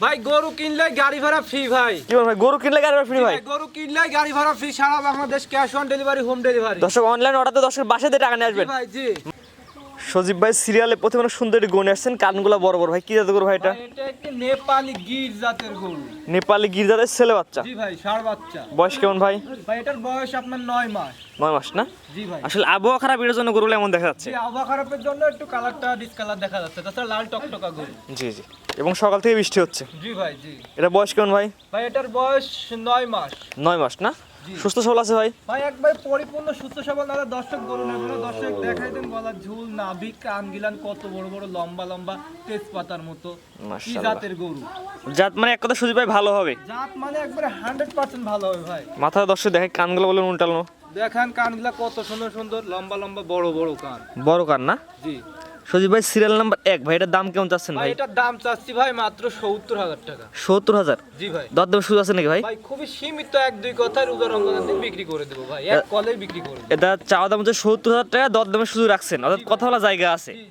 ভাই গরু কিনলে গাড়ি ভাড়া ফ্রি ভাই। কি বল ভাই গরু কিনলে গাড়ি ভাড়া ফ্রি ভাই? গরু কিনলে গাড়ি ভাড়া free Sara Bangladesh cash on delivery home delivery দর্শক অনলাইন অর্ডারতে দর্শক বাসাতে টাকা নিয়ে আসবেন। ভাই জি। সজীব ভাই সিরিয়ালে প্রথমে অনেক সুন্দর একটি আসছেন কানগুলা বড় বড়। ভাই কি জাতের গরু ভাই এটা? এটা একটি নেপালি গির জাতের গরু। নেপালি গির্জাদের ছেলে বাচ্চা? জি ভাই ষাড় বাচ্চা। বয়স কেমন ভাই? ভাই এটার বয়স আপনার নয় মাস। নয় মাস না? জি ভাই। আসলে আবহাওয়া খারাপ এর জন্য গরুগুলো এমন দেখা যাচ্ছে। আবহাওয়া খারাপের জন্য একটু কালারটা ডিসকালার দেখা যাচ্ছে। তাছাড়া লাল টকটকা গরু। জি জি। এবং সকাল থেকে বৃষ্টি হচ্ছে। জি ভাই জি। এটা বয়স কেমন ভাই? ভাই এটার বয়স নয় মাস। নয় মাস না। সুস্থ সবল আছে ভাই? ভাই একবার পরিপূর্ণ সুস্থ সবল। হলে দর্শক গরু নেবে না দর্শক দেখাই দেন গলার ঝুল নাভি কান গিলান কত বড় বড় লম্বা লম্বা তেজপাতার মতো। কি জাতের গরু? জাত মানে এক কথা সজীব ভাই ভালো হবে। জাত মানে একবারে হান্ড্রেড পার্সেন্ট ভালো হবে ভাই। মাথা দর্শক দেখে কানগুলো বলে উল্টালো দেখান কানগুলা কত সুন্দর সুন্দর লম্বা লম্বা বড় বড় কান। বড় কান না? জি। সজীব ভাই সিরিয়াল নাম্বার এক। ভাই এটার দাম কেমন চাচ্ছেন ভাই এটার দাম চাচ্ছি ভাই মাত্র সত্তর হাজার টাকা। সত্তর হাজার? জি ভাই। দর দাম সুযোগ আছে নাকি ভাই? ভাই খুবই সীমিত এক দুই কথার উদাহরণ বিক্রি করে দেবো ভাই। এক কলেই বিক্রি করে এটা চাওয়া দাম হচ্ছে সত্তর হাজার টাকা দর দামের সুযোগ রাখছেন। অর্থাৎ কথা বলা জায়গা আছে। জি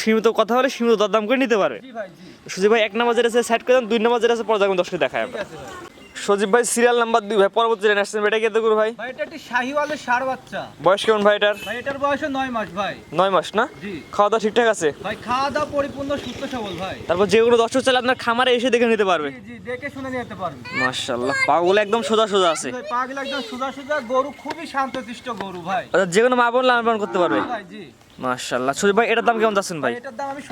সীমিত কথা হলে সীমিত দর দাম করে নিতে পারবে ভাই সজীব ভাই এক নাম্বার যেটা আছে সাইড করে দেন। দুই নাম্বার যেটা আছে পর্যায়ে দর্শক দেখায় ঠিক আছে ভাই। সজীব ভাই সিরিয়াল নাম্বার দুই ভাই পরবর্তী জেনে আসছেন এটা কেতে করু ভাই? ভাই এটা একটি শাহিওয়ালের ষাড় বাচ্চা। বয়স কেমন ভাই এটার? ভাই এটার বয়স নয় মাস ভাই। নয় মাস না? জি। খাওয়া দাওয়া ঠিকঠাক আছে? ভাই খাওয়া দাওয়া পরিপূর্ণ সুস্থ সবল ভাই। তারপর যেগুলো দর্শক চাইলে আপনার খামারে এসে দেখে নিতে পারবে। জি জি দেখে শুনে নিতে পারবে। মাশাল্লাহ পাগুলো একদম সোজা সোজা আছে। ভাই পাগল একদম সুদা সুদা গরু খুবই শান্তশিষ্ট গরু ভাই। যে কোনো মা বোন লালন পালন করতে পারবে। ভাই জি। মাশাল্লাহ সজীব ভাই এটার দাম কেমন যাচ্ছেন ভাই? এটার দাম আমি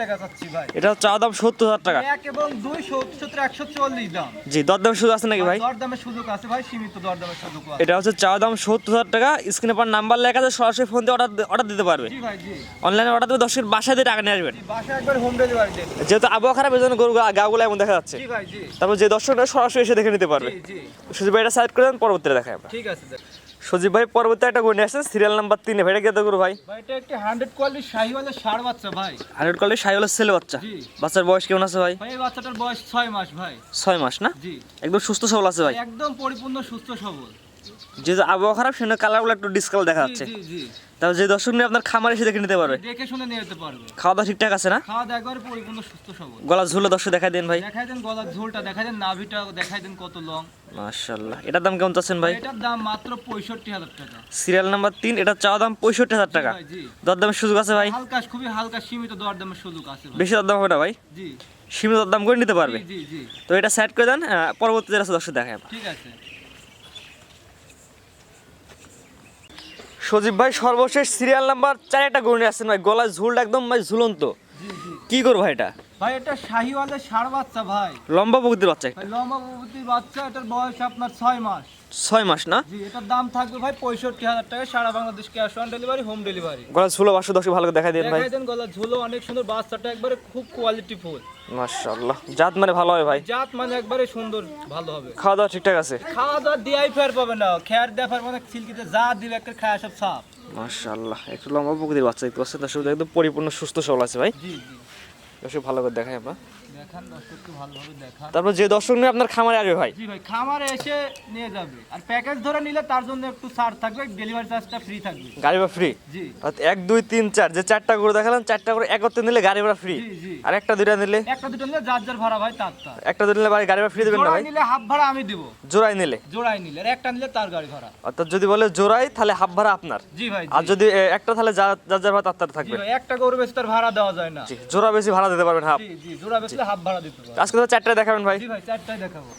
টাকা চাচ্ছি ভাই। এটা চাওয়া দাম সত্তর হাজার টাকা। এক এবং দুই সত্তর সত্তর একশো চল্লিশ দাম। জি দর দাম সুযোগ আছে নাকি ভাই? সুযোগ আছে ভাই সীমিত সুযোগ আছে। এটা হচ্ছে চাওয়া দাম সত্তর হাজার টাকা। স্ক্রিনে পর নাম্বার লেখা আছে সরাসরি ফোন দিয়ে অর্ডার অর্ডার দিতে পারবে। জি ভাই জি। অনলাইনে অর্ডার দিয়ে দশের বাসায় দিয়ে টাকা নিয়ে আসবেন। বাসায় একবার হোম ডেলিভারি দেন যেহেতু আবহাওয়া খারাপ এই জন্য গরু গাগুলো এমন দেখা যাচ্ছে। জি ভাই জি। তারপর যে দর্শকরা সরাসরি এসে দেখে নিতে পারবে। জি জি। ভাই এটা সাইড করে দেন পরবর্তীতে দেখায় আমরা। ঠিক আছে স্যার। সজীব ভাই পরবর্তী একটা গরু আছে আসছেন সিরিয়াল নাম্বার তিনে। ভাই এটা কেতে করু ভাই? ভাই এটা একটা হান্ড্রেড কোয়ালিটি শাহিওয়ালের ষাড় বাচ্চা ভাই। হান্ড্রেড কলেজ সাইওয়ালের ছেলে বাচ্চা? জি। বাচ্চার বয়স কেমন আছে ভাই? ভাই এই বাচ্চাটার বয়স ছয় মাস ভাই। ছয় মাস না? জি। একদম সুস্থ সবল আছে ভাই? একদম পরিপূর্ণ সুস্থ সবল। যেহেতু আবহাওয়া খারাপ সেজন্য কালারগুলো একটু ডিসকাউন্ট দেখা যাচ্ছে। তারপর যে দর্শক নিয়ে আপনার খামার এসে দেখে নিতে পারবে। দেখে শুনে নিয়ে যেতে পারবে। খাওয়া দাওয়া ঠিকঠাক আছে না? খাওয়া দাওয়া একবারে পরিপূর্ণ সুস্থ সবল। গলা ঝুলে দর্শক দেখাই দেন ভাই। দেখাই দেন গলার ঝোলটা দেখাই দেন নাভিটা দেখাই দেন কত লং মাশাল্লাহ এটার দাম কেমন চাচ্ছেন ভাই? এটার দাম মাত্র পঁয়ষট্টি হাজার টাকা। সিরিয়াল নাম্বার তিন এটা চাওয়া দাম পঁয়ষট্টি হাজার টাকা। ভাই, জি। দর দামের সুযোগ আছে ভাই? হালকা খুবই হালকা সীমিত সুযোগ আছে বেশি দর দাম হবে না ভাই? জি। সীমিত দর দাম করে নিতে পারবে। জি জি তো এটা সাইড করে দেন আহ, পরবর্তী যেটা আছে দর্শক দেখায়। ঠিক আছে। সজীব ভাই সর্বশেষ সিরিয়াল নাম্বার চারটা একটা গরু নিয়ে আসছেন ভাই। গলায় ঝুলটা একদম ভাই ঝুলন্ত। কি করব ভাই এটা? ভাই এটা শাহিওয়ালের ষাড় বাচ্চা ভাই। লম্বা প্রকৃতির বাচ্চা ভাই লম্বা প্রভৃতির বাচ্চা এটার বয়স আপনার ছয় মাস। ছয় মাস না? জি এটার দাম থাকবে ভাই পঁয়ষট্টি হাজার টাকা সারা Bangladesh cash on delivery home delivery. গলা ঝুলো বাসু দর্শক ভালো দেখাই দিন ভাই। দেন গলা ঝুলো অনেক সুন্দর বাচ্চাটা একবারে খুব কোয়ালিটি ফুল। মাশাআল্লাহ জাত মানে ভালো হয় ভাই। জাত মানে একবারে সুন্দর ভালো হবে। খাওয়া দাওয়া ঠিকঠাক আছে? খাওয়া দাওয়া দিয়াই ফের পাবে না খেয়ার দেখার মানে সিল্কিতে যা দিবে একটা খায় সব সাপ মাশাআল্লাহ একটু লম্বা প্রকৃতির বাচ্চা দেখতে পাচ্ছেন দর্শক একদম পরিপূর্ণ সুস্থ সবল আছে ভাই। জি জি। দর্শক ভালো করে দেখাই আমরা। দেখান দর্শককে ভালোভাবে দেখান। তারপর যে দর্শক নিয়ে আপনার খামারে আসবে ভাই। জি ভাই খামারে এসে নিয়ে যাবে। আর প্যাকেজ ধরে নিলে তার জন্য একটু ছাড় থাকবে ডেলিভারি চার্জটা ফ্রি থাকবে। গাড়ি ভাড়া ফ্রি জি। এক দুই তিন চার যে চারটা করে দেখালাম চারটা করে একত্রে নিলে গাড়ি ভাড়া ফ্রি জি জি। আর একটা দুইটা নিলে? একটা দুটো নিলে যার যার ভাড়া ভাই তার তার। একটা দুটো নিলে গাড়ি ভাড়া ফ্রি দেবেন না ভাই? নিলে হাফ ভাড়া আমি দিব। জোড়াই নিলে? জোড়াই নিলে আর একটা নিলে তার গাড়ি ভাড়া। অর্থাৎ যদি বলে জোড়াই তাহলে হাফ ভাড়া আপনার। জি ভাই আর যদি একটা তাহলে যার যার ভাড়া তার তার থাকবে। একটা গরু বেশি তার ভাড়া দেওয়া যায় না। জি জোড়া বেশি ভাড়া দিতে পারবেন হাফ। জি জি জোড়া বেশলে হাফ ভাড়া দিতে পারবেন। আজকে তো চারটায় দেখাবেন ভাই। জি ভাই চারটায় দেখাবো।